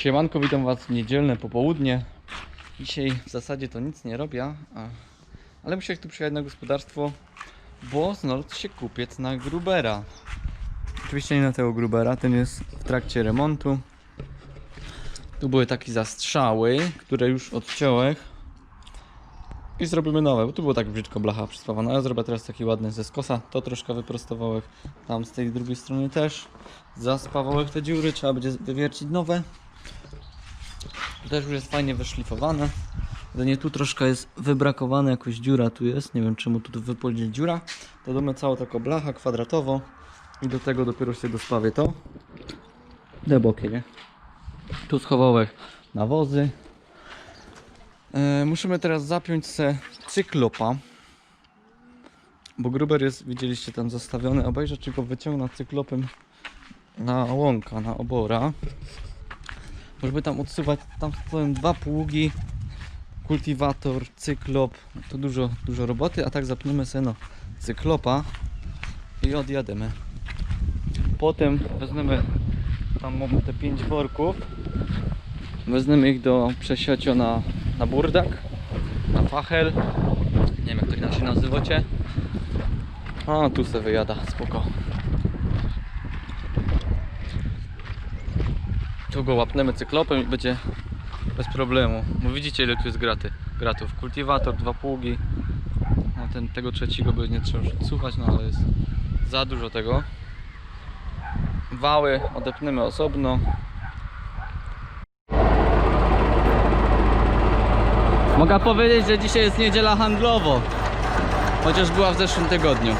Siemanko, witam Was w niedzielne popołudnie. Dzisiaj w zasadzie to nic nie robię, ale musiałem tu przyjechać na gospodarstwo, bo znalazł się kupiec na Grubera. Oczywiście nie na tego Grubera, ten jest w trakcie remontu. Tu były takie zastrzały, które już odciąłem. I zrobimy nowe, bo tu było tak brzydko blacha przyspawana. Ja zrobię teraz taki ładny ze skosa. To troszkę wyprostowałem. Tam z tej drugiej strony też. Zaspawałem te dziury, trzeba będzie wywiercić nowe. Też już jest fajnie wyszlifowane. Jedynie tu troszkę jest wybrakowane, jakoś dziura tu jest. Nie wiem czemu tu wypolić dziura. To damy całą taką blacha kwadratowo. I do tego dopiero się dospawię to. Te boki, nie? Tu schowałem nawozy. E, musimy teraz zapiąć se cyklopa. Bo gruber jest, widzieliście tam zostawiony. Obejrzę czy go wyciągnę cyklopem na łąka, na obora. Żeby tam odsuwać, tam stoją dwa pługi, kultywator, cyklop, to dużo, dużo roboty, a tak zapniemy sobie no cyklopa i odjademy. Potem wezmemy, tam mamy te pięć worków, wezmemy ich do przesiacia na, na burdak, na pachel, nie wiem jak to inaczej nazywacie. A tu se wyjada, spoko. Tu go łapnemy cyklopem i będzie bez problemu. Bo widzicie ile tu jest graty, gratów. Kultywator, dwa pługi. No ten, tego trzeciego by nie trzeba słuchać, no ale jest za dużo tego. Wały odepniemy osobno. Mogę powiedzieć, że dzisiaj jest niedziela handlowo. Chociaż była w zeszłym tygodniu.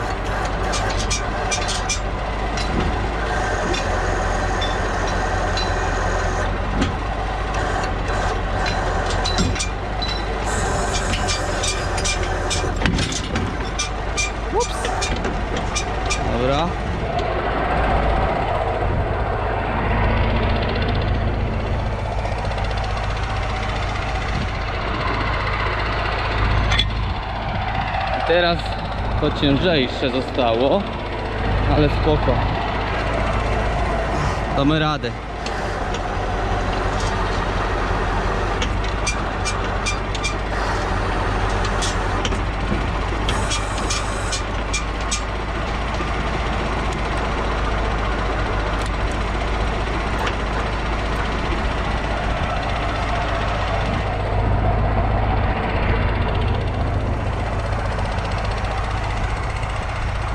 Dobra. I teraz to ciężejsze zostało, ale spoko. Damy radę.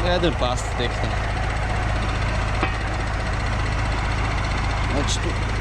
Jeden pas styknie. Chodź tu.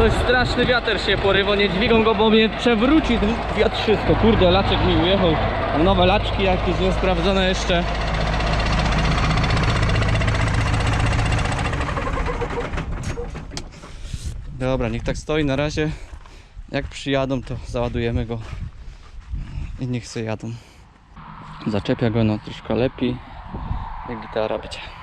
Coś straszny wiatr się porywa, nie dźwigą go, bo mnie przewróci wiatrzysko. Kurde, laczek mi ujechał. Nowe laczki jakieś niesprawdzone jeszcze. Dobra, niech tak stoi na razie. Jak przyjadą, to załadujemy go i niech sobie jadą. Zaczepia go no troszkę lepiej. Jak gitara będzie.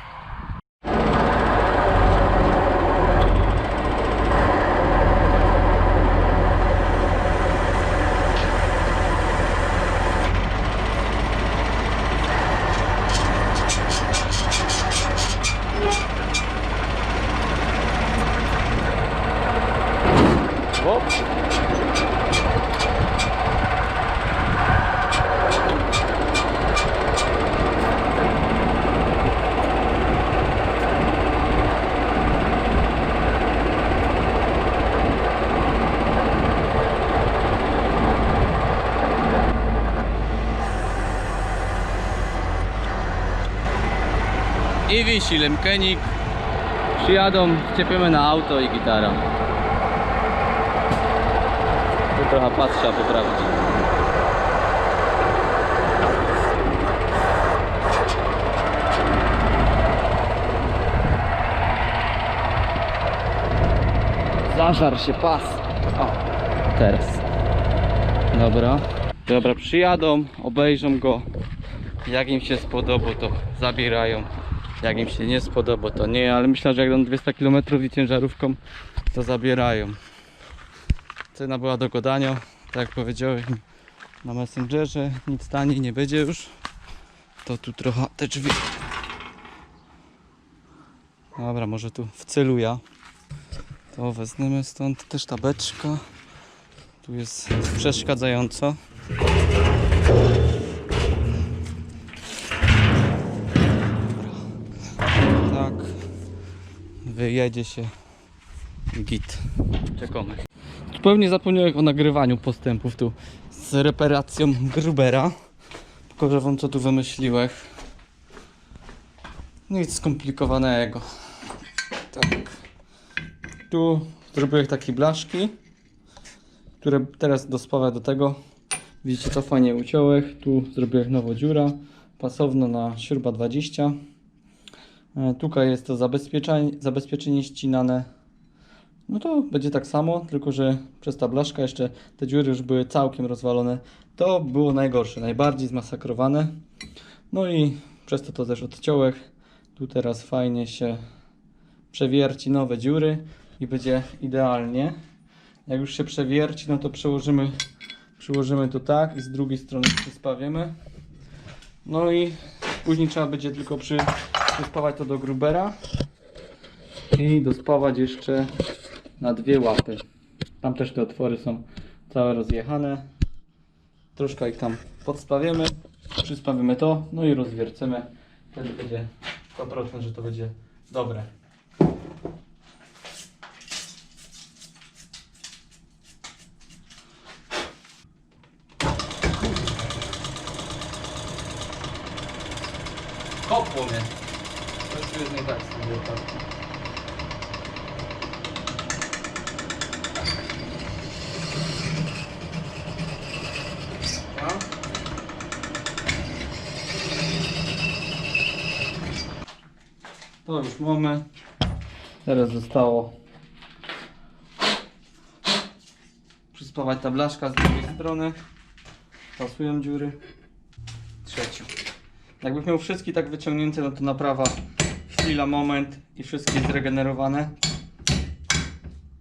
I wisi lemkenik. Przyjadą, ciepiemy na auto i gitara. Tu trochę pas trzeba poprawić. Zażar się pas. O, teraz. Dobra. Dobra, przyjadą, obejrzą go Jak im się spodoba, to zabierają. Jak im się nie spodoba, to nie, ale myślę, że jak dam 200 km i ciężarówką, to zabierają. Cena była do gadania, tak jak powiedziałem na Messengerze, nic taniej nie będzie już. To tu trochę te drzwi. Dobra, może tu wceluję. To wezmę stąd też ta beczka. Tu jest przeszkadzająco. Tak. Wyjedzie się git. Czekamy. Zupełnie zapomniałem o nagrywaniu postępów tu z reparacją Grubera. Pokażę wam co tu wymyśliłem. Nic skomplikowanego. Tak. Tu zrobiłem takie blaszki, które teraz dospawę do tego. Widzicie to fajnie uciąłek. Tu zrobiłem nową dziura. Pasowno na śruba 20. E, Tutaj jest to zabezpieczenie, ścinane. No to będzie tak samo, tylko że przez ta blaszka jeszcze te dziury już były całkiem rozwalone. To było najgorsze, najbardziej zmasakrowane. No i przez to to też odciąłek. Tu teraz fajnie się przewierci nowe dziury i będzie idealnie. Jak już się przewierci, no to przełożymy, przyłożymy to tak i z drugiej strony przyspawiemy. No i później trzeba będzie tylko przy, przyspawać to do grubera i dospawać jeszcze na dwie łapy. Tam też te otwory są całe rozjechane. Troszkę ich tam podspawiemy, przyspawimy to, no i rozwiercemy. Wtedy będzie 100%, że to będzie dobre. Kopło mnie. Tak wiertarką. A? To już mamy. Teraz zostało przyspawać ta blaszka z drugiej strony. Pasują dziury. Trzecią. Jakbyś miał wszystkie tak wyciągnięte, no to naprawa chwila, moment i wszystkie zregenerowane.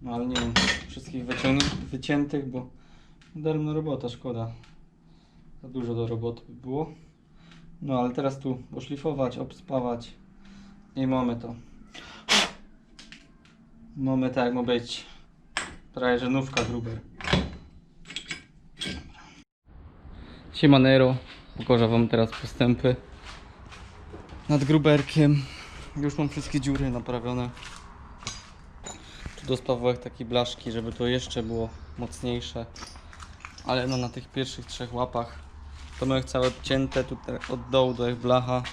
No ale nie wiem, wszystkich wyciętych, bo daremna robota, szkoda. Za dużo do roboty by było. No ale teraz tu oszlifować, obspawać i mamy to. Mamy tak ma być. Prawie że nówka gruber. Siemanero. Pokażę wam teraz postępy nad gruberkiem. Już mam wszystkie dziury naprawione. Tu dospawałem takie blaszki, żeby to jeszcze było mocniejsze. Ale no na tych pierwszych trzech łapach to mamy całe cięte tutaj od dołu do ich blacha.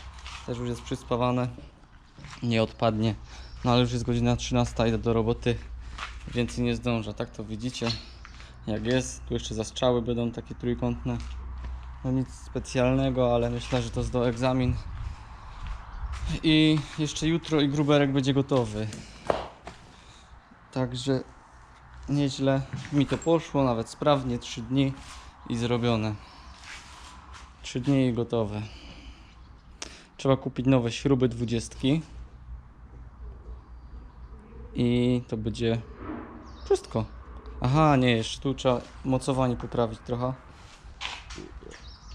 Też już jest przyspawane. Nie odpadnie. No ale już jest godzina 13, idę do roboty. Więcej nie zdążę, tak to widzicie. Jak jest, tu jeszcze zastrzały będą takie trójkątne. No nic specjalnego, ale myślę, że to jest do egzamin. I jeszcze jutro i gruberek będzie gotowy. Także nieźle mi to poszło, nawet sprawnie, 3 dni i zrobione. 3 dni i gotowe. Trzeba kupić nowe śruby 20. I to będzie wszystko. Aha, nie, jeszcze tu trzeba mocowanie poprawić trochę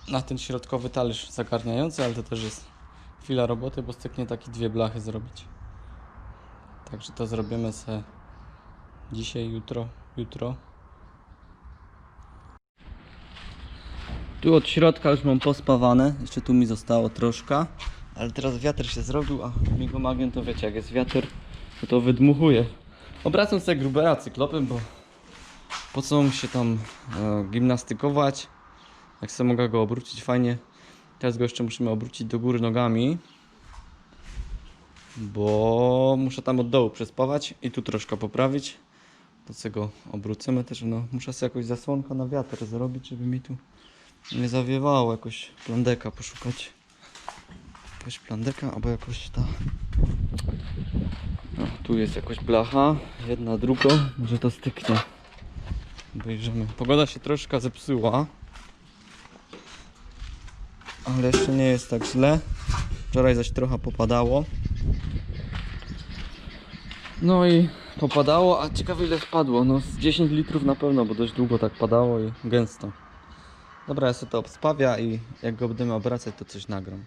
na ten środkowy talerz zagarniający, ale to też jest chwila roboty, bo styknie takie dwie blachy zrobić. Także to zrobimy se dzisiaj, jutro, jutro. Tu od środka już mam pospawane, jeszcze tu mi zostało troszkę, ale teraz wiatr się zrobił, a migomagien to wiecie, jak jest wiatr, to to wydmuchuje. Obracam sobie grubera cyklopem, bo po co mu się tam e, gimnastykować, jak sobie mogę go obrócić fajnie. Teraz go jeszcze musimy obrócić do góry nogami. Bo muszę tam od dołu przespawać i tu troszkę poprawić. To co go obrócimy też, no muszę sobie jakoś zasłonka na wiatr zrobić, żeby mi tu nie zawiewało, jakoś plandeka poszukać. Jakaś plandeka albo jakoś ta... No, tu jest jakoś blacha, jedna, druga, może to styknie. Obejrzymy. Pogoda się troszkę zepsuła. Ale jeszcze nie jest tak źle. Wczoraj zaś trochę popadało. No i popadało, a ciekawe ile wpadło. No z 10 litrów na pewno, bo dość długo tak padało i gęsto. Dobra, ja sobie to obspawia i jak go będziemy obracać, to coś nagram.